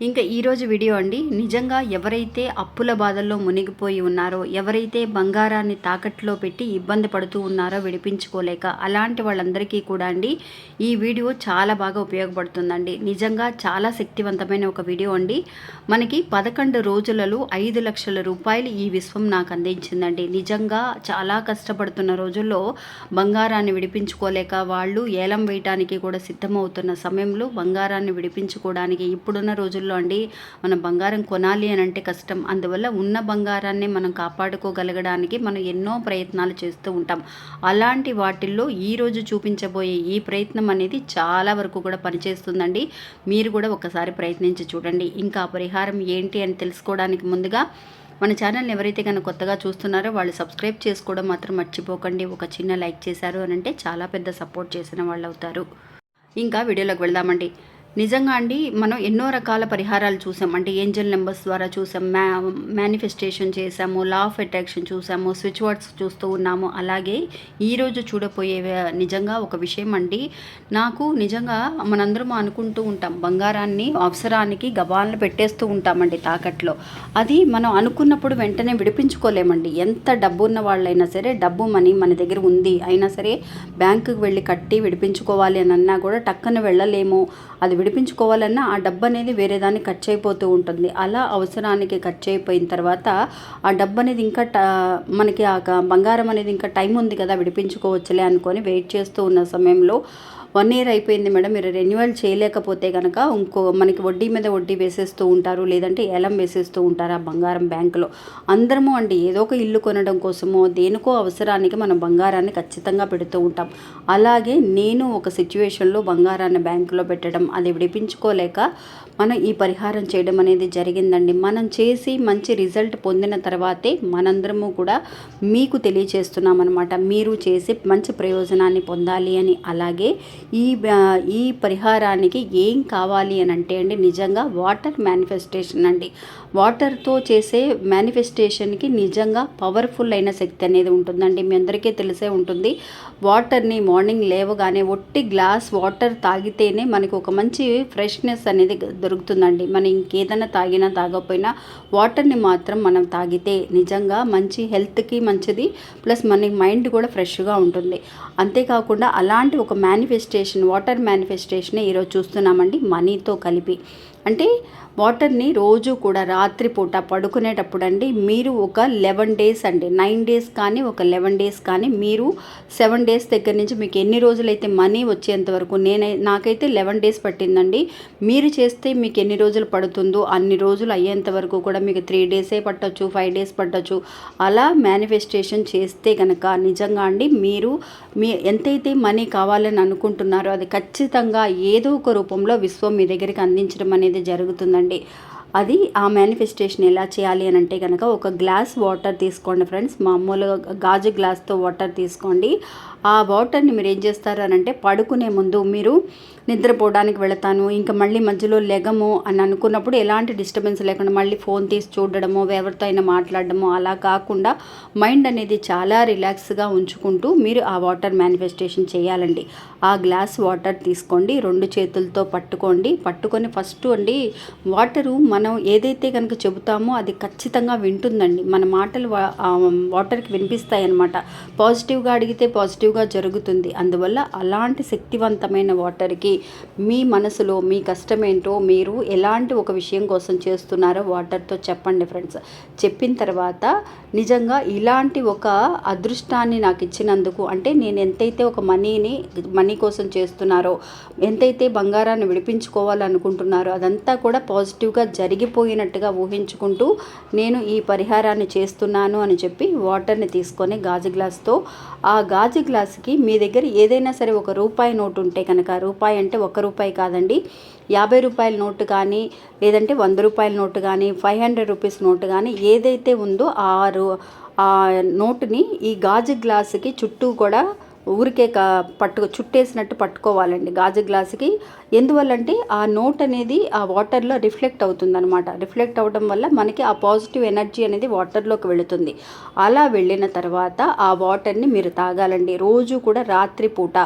ఇంకా ఈరోజు వీడియో అండి. నిజంగా ఎవరైతే అప్పుల బాధల్లో మునిగిపోయి ఉన్నారో ఎవరైతే బంగారాన్ని తాకట్లో పెట్టి ఇబ్బంది పడుతూ ఉన్నారో విడిపించుకోలేక అలాంటి వాళ్ళందరికీ కూడా అండి ఈ వీడియో చాలా బాగా ఉపయోగపడుతుందండి. నిజంగా చాలా శక్తివంతమైన ఒక వీడియో అండి. మనకి పదకొండు రోజులలో ఐదు లక్షల రూపాయలు ఈ విశ్వం నాకు అందించిందండి. నిజంగా చాలా కష్టపడుతున్న రోజుల్లో బంగారాన్ని విడిపించుకోలేక వాళ్ళు ఏలం వేయటానికి కూడా సిద్ధమవుతున్న సమయంలో బంగారాన్ని విడిపించుకోవడానికి ఇప్పుడున్న రోజుల్లో అండి మనం బంగారం కొనాలి అని అంటే కష్టం. అందువల్ల ఉన్న బంగారాన్ని మనం కాపాడుకోగలగడానికి మనం ఎన్నో ప్రయత్నాలు చేస్తూ ఉంటాం. అలాంటి వాటిల్లో ఈరోజు చూపించబోయే ఈ ప్రయత్నం అనేది చాలా వరకు కూడా పనిచేస్తుందండి. మీరు కూడా ఒకసారి ప్రయత్నించి చూడండి. ఇంకా ఆ పరిహారం ఏంటి అని తెలుసుకోవడానికి ముందుగా మన ఛానల్ని ఎవరైతే కనుక కొత్తగా చూస్తున్నారో వాళ్ళు సబ్స్క్రైబ్ చేసుకోవడం మాత్రం మర్చిపోకండి. ఒక చిన్న లైక్ చేశారు అని అంటే చాలా పెద్ద సపోర్ట్ చేసిన వాళ్ళు అవుతారు ఇంకా వీడియోలోకి వెళ్దామండి. నిజంగా అండి మనం ఎన్నో రకాల పరిహారాలు చూసాం. అంటే ఏంజల్ నెంబర్స్ ద్వారా చూసాం మ్యా మేనిఫెస్టేషన్ చేసాము లా ఆఫ్ అట్రాక్షన్ చూసాము స్విచ్ వర్డ్స్ చూస్తూ ఉన్నాము. అలాగే ఈరోజు చూడపోయే నిజంగా ఒక విషయం అండి. నాకు నిజంగా మనందరం అనుకుంటూ ఉంటాం బంగారాన్ని అవసరానికి గబాలను పెట్టేస్తూ ఉంటామండి తాకట్లో. అది మనం అనుకున్నప్పుడు వెంటనే విడిపించుకోలేమండి. ఎంత డబ్బు ఉన్న వాళ్ళైనా సరే డబ్బు మనీ మన దగ్గర ఉంది. అయినా సరే బ్యాంకుకి వెళ్ళి కట్టి విడిపించుకోవాలి అని అన్నా కూడా టక్కన వెళ్ళలేము. అది విడిపించుకోవాలన్నా ఆ డబ్బు అనేది వేరే దాన్ని ఖర్చు అయిపోతూ ఉంటుంది. అలా అవసరానికి ఖర్చు అయిపోయిన తర్వాత ఆ డబ్బు అనేది ఇంకా ట మనకి ఆ బంగారం అనేది ఇంకా టైం ఉంది కదా విడిపించుకోవచ్చులే అనుకొని వెయిట్ చేస్తూ ఉన్న సమయంలో వన్ ఇయర్ అయిపోయింది మేడం మీరు రెన్యువల్ చేయలేకపోతే కనుక ఇంకో మనకి వడ్డీ మీద వడ్డీ వేసేస్తూ ఉంటారు లేదంటే ఏలం వేసేస్తూ ఉంటారు ఆ బంగారం బ్యాంకులో. అందరము అండి ఏదో ఒక ఇల్లు కొనడం కోసమో దేనికో అవసరానికి మనం బంగారాన్ని ఖచ్చితంగా పెడుతూ ఉంటాం. అలాగే నేను ఒక సిచ్యువేషన్లో బంగారాన్ని బ్యాంకులో పెట్టడం అది విడిపించుకోలేక మనం ఈ పరిహారం చేయడం అనేది జరిగిందండి. మనం చేసి మంచి రిజల్ట్ పొందిన తర్వాతే మనందరము కూడా మీకు తెలియజేస్తున్నాం అనమాట మీరు చేసి మంచి ప్రయోజనాన్ని పొందాలి అని. అలాగే ఈ ఈ పరిహారానికి ఏం కావాలి అని అంటే అండి నిజంగా వాటర్ మేనిఫెస్టేషన్ అండి. వాటర్తో చేసే మేనిఫెస్టేషన్కి నిజంగా పవర్ఫుల్ అయిన శక్తి అనేది ఉంటుందండి. మీ అందరికీ తెలిసే ఉంటుంది. వాటర్ని మార్నింగ్ లేవగానే ఒట్టి గ్లాస్ వాటర్ తాగితేనే మనకు ఒక మంచి ఫ్రెష్నెస్ అనేది దొరుకుతుందండి. మనం ఇంకేదైనా తాగినా తాగకపోయినా వాటర్ని మాత్రం మనం తాగితే నిజంగా మంచి హెల్త్కి మంచిది. ప్లస్ మన మైండ్ కూడా ఫ్రెష్గా ఉంటుంది. అంతేకాకుండా అలాంటి ఒక మేనిఫెస్టేషన్ వాటర్ మేనిఫెస్టేషన్ ఈరోజు చూస్తున్నామండి. మనీతో కలిపి అంటే వాటర్ని రోజు కూడా రాత్రిపూట పడుకునేటప్పుడు అండి మీరు ఒక లెవెన్ డేస్ అండి నైన్ డేస్ కానీ ఒక లెవెన్ డేస్ కానీ మీరు సెవెన్ డేస్ దగ్గర నుంచి మీకు ఎన్ని రోజులైతే మనీ వచ్చేంత వరకు నేనై నాకైతే లెవెన్ డేస్ పట్టిందండి. మీరు చేస్తే మీకు ఎన్ని రోజులు పడుతుందో అన్ని రోజులు అయ్యేంత వరకు కూడా మీకు త్రీ డేసే పట్టొచ్చు ఫైవ్ డేస్ పట్టచ్చు. అలా మేనిఫెస్టేషన్ చేస్తే కనుక నిజంగా అండి మీరు మీ ఎంతైతే మనీ కావాలని అనుకుంటున్నారో అది ఖచ్చితంగా ఏదో ఒక రూపంలో విశ్వం మీ దగ్గరికి అందించడం అనేది జరుగుతుందండి. అది ఆ మేనిఫెస్టేషన్ ఎలా చేయాలి అని అంటే కనుక ఒక గ్లాస్ వాటర్ తీసుకోండి ఫ్రెండ్స్ మామూలుగా గాజు గ్లాస్తో వాటర్ తీసుకోండి. ఆ వాటర్ని మీరు ఏం చేస్తారు అని అంటే పడుకునే ముందు మీరు నిద్రపోవడానికి వెళతాను ఇంకా మళ్ళీ మధ్యలో లెగము అని అనుకున్నప్పుడు ఎలాంటి డిస్టర్బెన్స్ లేకుండా మళ్ళీ ఫోన్ తీసి చూడడమో ఎవరితో అయినా మాట్లాడడమో అలా కాకుండా మైండ్ అనేది చాలా రిలాక్స్గా ఉంచుకుంటూ మీరు ఆ వాటర్ మేనిఫెస్టేషన్ చేయాలండి. ఆ గ్లాస్ వాటర్ తీసుకోండి రెండు చేతులతో పట్టుకోండి. పట్టుకొని ఫస్ట్ అండి వాటరు మనం ఏదైతే కనుక చెబుతామో అది ఖచ్చితంగా వింటుందండి. మన మాటలు వాటర్కి వినిపిస్తాయి అన్నమాట పాజిటివ్గా అడిగితే పాజిటివ్ పాజిటివ్గా జరుగుతుంది. అందువల్ల అలాంటి శక్తివంతమైన వాటర్కి మీ మనసులో మీ కష్టమేంటో మీరు ఎలాంటి ఒక విషయం కోసం చేస్తున్నారో వాటర్తో చెప్పండి ఫ్రెండ్స్. చెప్పిన తర్వాత నిజంగా ఇలాంటి ఒక అదృష్టాన్ని నాకు ఇచ్చినందుకు అంటే నేను ఎంతైతే ఒక మనీని మనీ కోసం చేస్తున్నారో ఎంతైతే బంగారాన్ని విడిపించుకోవాలనుకుంటున్నారో అదంతా కూడా పాజిటివ్గా జరిగిపోయినట్టుగా ఊహించుకుంటూ నేను ఈ పరిహారాన్ని చేస్తున్నాను అని చెప్పి వాటర్ని తీసుకొని గాజు గ్లాస్తో ఆ గాజు గ్లాస్ క్లాస్కి మీ దగ్గర ఏదైనా సరే ఒక రూపాయి నోటు ఉంటే కనుక రూపాయి అంటే ఒక రూపాయి కాదండి. యాభై రూపాయల నోటు కానీ లేదంటే వంద రూపాయల నోటు కానీ ఫైవ్ హండ్రెడ్ రూపీస్ నోటు కానీ ఏదైతే ఉందో ఆ రూ ఆ నోటుని ఈ గాజు గ్లాసుకి చుట్టూ కూడా ఊరికే కా పట్టు చుట్టేసినట్టు పట్టుకోవాలండి గాజు గ్లాసుకి. ఎందువల్లంటే ఆ నోట్ అనేది ఆ వాటర్లో రిఫ్లెక్ట్ అవుతుందనమాట రిఫ్లెక్ట్ అవ్వడం వల్ల మనకి ఆ పాజిటివ్ ఎనర్జీ అనేది వాటర్లోకి వెళుతుంది. అలా వెళ్ళిన తర్వాత ఆ వాటర్ని మీరు తాగాలండి. రోజు కూడా రాత్రి పూట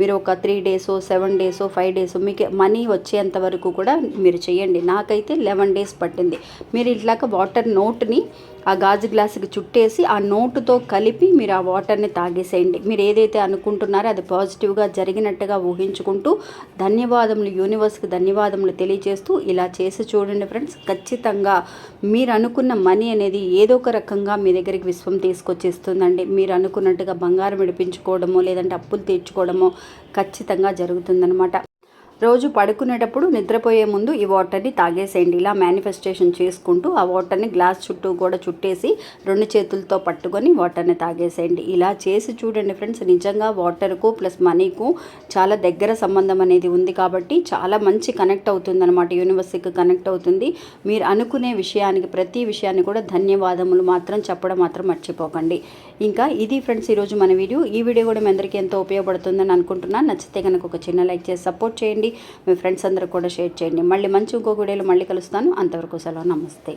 మీరు ఒక three days seven days five days మీకు మనీ వచ్చేంత వరకు కూడా మీరు చేయండి. నాకైతే లెవెన్ డేస్ పట్టింది. మీరు ఇట్లాగా వాటర్ నోట్ని ఆ గాజు గ్లాసుకి చుట్టేసి ఆ నోటుతో కలిపి మీరు ఆ వాటర్ని తాగేసేయండి. మీరు ఏదైతే అనుకుంటున్నారో అది పాజిటివ్గా జరిగినట్టుగా ఊహించుకుంటూ ధన్యవాదములు యూనివర్స్కి ధన్యవాదములు తెలియజేస్తూ ఇలా చేసి చూడండి ఫ్రెండ్స్. ఖచ్చితంగా మీరు అనుకున్న మనీ అనేది ఏదో ఒక రకంగా మీ దగ్గరికి విశ్వం తీసుకొచ్చేస్తుందండి. మీరు అనుకున్నట్టుగా బంగారం విడిపించుకోవడమో లేదంటే అప్పులు తీర్చుకోవడమో ఖచ్చితంగా జరుగుతుందనమాట రోజు పడుకునేటప్పుడు నిద్రపోయే ముందు ఈ వాటర్ని తాగేసేయండి. ఇలా మేనిఫెస్టేషన్ చేసుకుంటూ ఆ వాటర్ని గ్లాస్ చుట్టూ కూడా చుట్టేసి రెండు చేతులతో పట్టుకొని వాటర్ని తాగేసేయండి. ఇలా చేసి చూడండి ఫ్రెండ్స్ నిజంగా వాటర్కు ప్లస్ మనీకు చాలా దగ్గర సంబంధం అనేది ఉంది కాబట్టి చాలా మంచి కనెక్ట్ అవుతుంది అనమాట యూనివర్సిటీకి కనెక్ట్ అవుతుంది. మీరు అనుకునే విషయానికి ప్రతి విషయాన్ని కూడా ధన్యవాదములు మాత్రం చెప్పడం మాత్రం మర్చిపోకండి. ఇంకా ఇది ఫ్రెండ్స్ ఈరోజు మన వీడియో. ఈ వీడియో కూడా మీ అందరికీ ఎంతో ఉపయోగపడుతుందని అనుకుంటున్నాను. నచ్చితే కనుక ఒక చిన్న లైక్ చేసి సపోర్ట్ చేయండి. మీ ఫ్రెండ్స్ అందరూ కూడా షేర్ చేయండి. మళ్ళీ మంచి ఇంకో వీడియోలో మళ్ళీ కలుస్తాను. అంతవరకు సెలవు. నమస్తే.